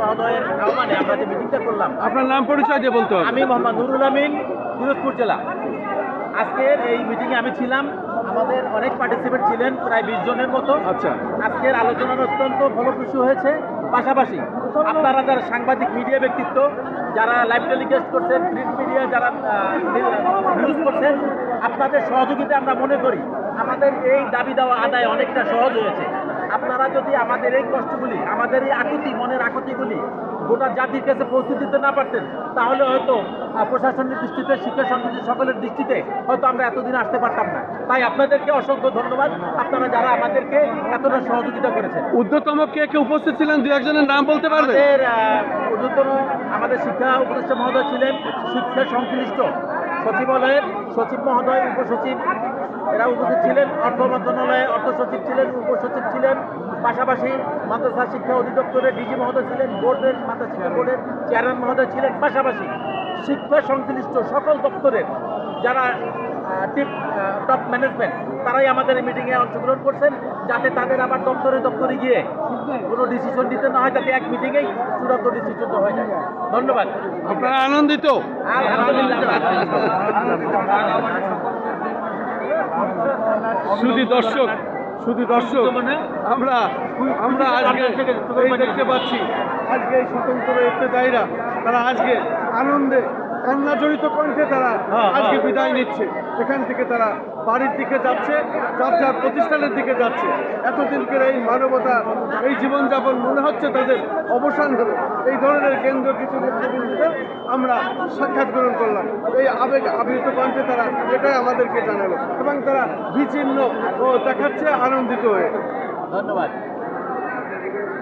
মহোদয়ের আহ্বানে আমরা যে মিটিংটা করলাম আপনার নাম পরিচয় দিয়ে বলতে আমি মোহাম্মদ নুরুল আমিন দিনাজপুর জেলা। আজকের এই মিটিংয়ে আমি ছিলাম। আমাদের অনেক পার্টিসিপেন্ট ছিলেন প্রায় বিশ জনের মতো। আচ্ছা। আজকের আলোচনার অত্যন্ত ফলপ্রসূ হয়েছে। পাশাপাশি আপনারা যারা সাংবাদিক মিডিয়া ব্যক্তিত্ব যারা লাইভ টেলিকাস্ট করছেন প্রিন্ট মিডিয়া যারা নিউজ করছেন আপনাদের সহযোগিতা আমরা মনে করি। আমাদের এই দাবি দেওয়া আদায় অনেকটা সহজ হয়েছে। আপনারা যদি আমাদের এই কষ্টগুলি আমাদের এই আকুতি মনের আকুতিগুলি গোটা জাতির কাছে পৌঁছে দিতে না পারতেন তাহলে হয়তো প্রশাসনের দৃষ্টিতে শিক্ষা সংস্কৃতি সকলের দৃষ্টিতে হয়তো আমরা এতদিন আসতে পারতাম না। তাই আপনাদেরকে অসংখ্য ধন্যবাদ। আপনারা যারা আমাদেরকে এতটা সহযোগিতা করেছেন। ঊর্ধ্বতম কে কে উপস্থিত ছিলেন? দু একজনের নাম বলতে পারবেন? আমাদের আমাদের শিক্ষা উপদেষ্টা মহোদয় ছিলেন। শিক্ষা সংশ্লিষ্ট সচিবালয়ের সচিব মহোদয়, উপসচিব, এরা উপস্থিত ছিলেন, অর্থ মন্ত্রণালয়ে অর্থ সচিব ছিলেন, উপসচিব ছিলেন, পাশাপাশি মাদ্রাসা শিক্ষা অধিদপ্তরের ডিজি মহোদয় ছিলেন, বোর্ডের মাদ্রাসা শিক্ষা বোর্ডের চেয়ারম্যান মহোদয় ছিলেন, পাশাপাশি শিক্ষা সংশ্লিষ্ট সকল দপ্তরের যারা টিপ টপ ম্যানেজমেন্ট তারাই আমাদের এই মিটিংয়ে অংশগ্রহণ করছেন যাতে তাদের আবার দপ্তরে দপ্তরে গিয়ে কোনো ডিসিশন দিতে না হয় যাতে এক মিটিংয়েই চূড়ান্ত ডিসিশন হয়ে যায়। ধন্যবাদ। আপনারা আনন্দিত? শুধু দর্শক শুধু দর্শক আমরা আমরা আজকে এই দেখতে পাচ্ছি। আজকে এই স্বতন্ত্র ইফতেদায়ীরা তারা আজকে আনন্দে কান্না জড়িত কণ্ঠে তারা আজকে বিদায় নিচ্ছে। এখান থেকে তারা বাড়ির দিকে যাচ্ছে যার যার প্রতিষ্ঠানের দিকে যাচ্ছে। এতদিনকের এই মানবতা এই জীবনযাপন মনে হচ্ছে তাদের অবসান হলো। এই ধরনের কেন্দ্র কিছু নেতৃবৃন্দদের আমরা সাক্ষাৎ গ্রহণ করলাম। এই আবেগ আবৃত কণ্ঠে তারা এটাই আমাদেরকে জানালো এবং তারা বিচ্ছিন্ন ও দেখাচ্ছে আনন্দিত হয়ে। ধন্যবাদ।